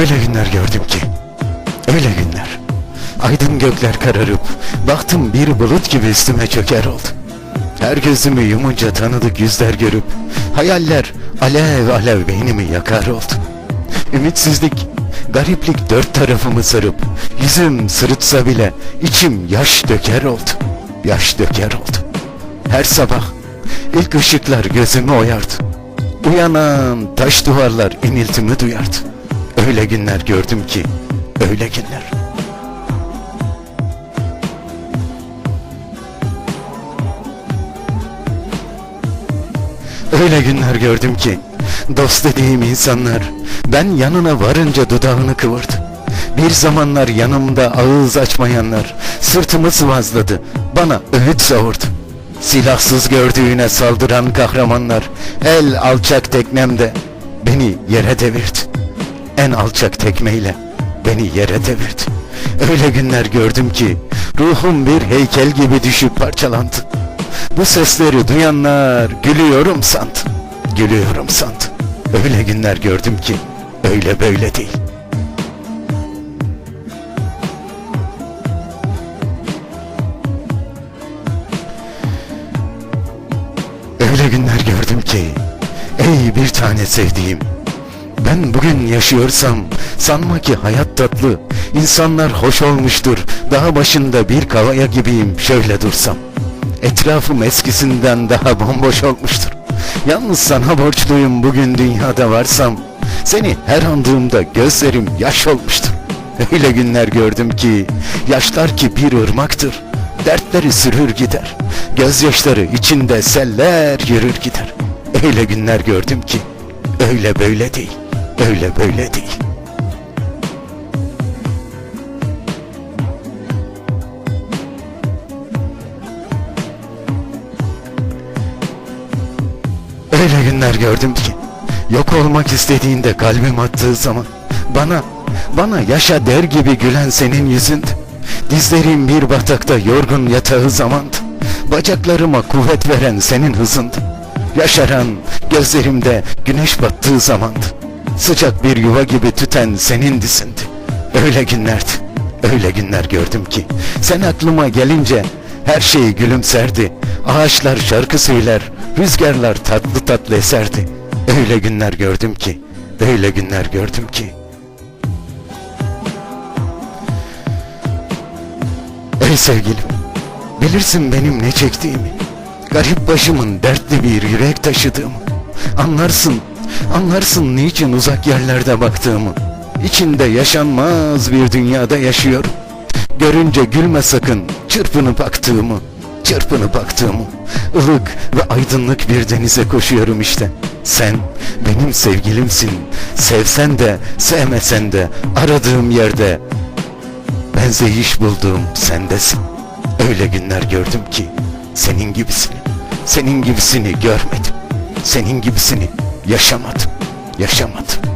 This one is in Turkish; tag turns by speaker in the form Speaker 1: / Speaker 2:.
Speaker 1: Öyle günler gördüm ki, öyle günler. Aydın gökler kararıp, baktım bir bulut gibi üstüme çöker oldu. Her gözümü yumunca tanıdık yüzler görüp, hayaller alev alev beynimi yakar oldu. Ümitsizlik, gariplik dört tarafımı sarıp, yüzüm sırıtsa bile içim yaş döker oldu. Yaş döker oldu. Her sabah ilk ışıklar gözümü oyardı. Uyanan taş duvarlar iniltimi duyardı. Öyle günler gördüm ki, öyle günler. Öyle günler gördüm ki, dost dediğim insanlar, ben yanına varınca dudağını kıvırdı. Bir zamanlar yanımda ağız açmayanlar, sırtımı sıvazladı, bana öğüt savurdu. Silahsız gördüğüne saldıran kahramanlar, el alçak teknemde beni yere devirdi. En alçak tekmeyle beni yere devirdi. Öyle günler gördüm ki, ruhum bir heykel gibi düşüp parçalandı. Bu sesleri duyanlar gülüyorum sandı. Gülüyorum sandı. Öyle günler gördüm ki öyle böyle değil. Öyle günler gördüm ki ey bir tane sevdiğim ben bugün yaşıyorsam sanma ki hayat tatlı insanlar hoş olmuştur daha başında bir kavaya gibiyim şöyle dursam Etrafım eskisinden daha bomboş olmuştur. Yalnız sana borçluyum bugün dünyada varsam. Seni her andığımda gözlerim yaş olmuştur. Öyle günler gördüm ki yaşlar ki bir ırmaktır. Dertleri sürür gider. Gözyaşları içinde seller yürür gider. Öyle günler gördüm ki öyle böyle değil. Öyle böyle değil. Öyle günler gördüm ki Yok olmak istediğinde kalbim attığı zaman Bana, bana yaşa der gibi gülen senin yüzündü Dizlerim bir batakta yorgun yatağı zamandı Bacaklarıma kuvvet veren senin hızındı Yaşaran gözlerimde güneş battığı zamandı Sıcak bir yuva gibi tüten senin dizindi Öyle günlerdi Öyle günler gördüm ki. Sen aklıma gelince her şey gülümserdi. Ağaçlar şarkı söyler Rüzgarlar tatlı tatlı eserdi. Öyle günler gördüm ki Öyle günler gördüm ki. Ey sevgilim Bilirsin benim ne çektiğimi. Garip başımın dertli bir yürek taşıdığımı. Anlarsın Anlarsın niçin uzak yerlerde baktığımı. İçinde yaşanmaz bir dünyada yaşıyorum Görünce gülme sakın çırpınıp baktığımı Çırpınıp baktığımı ılık ve aydınlık bir denize koşuyorum işte. Sen benim sevgilimsin. Sevsen de sevmesen de aradığım yerde Benzeyiş bulduğum sendesin. Öyle günler gördüm ki senin gibisini Senin gibisini görmedim. Senin gibisini yaşamadım. Yaşamadım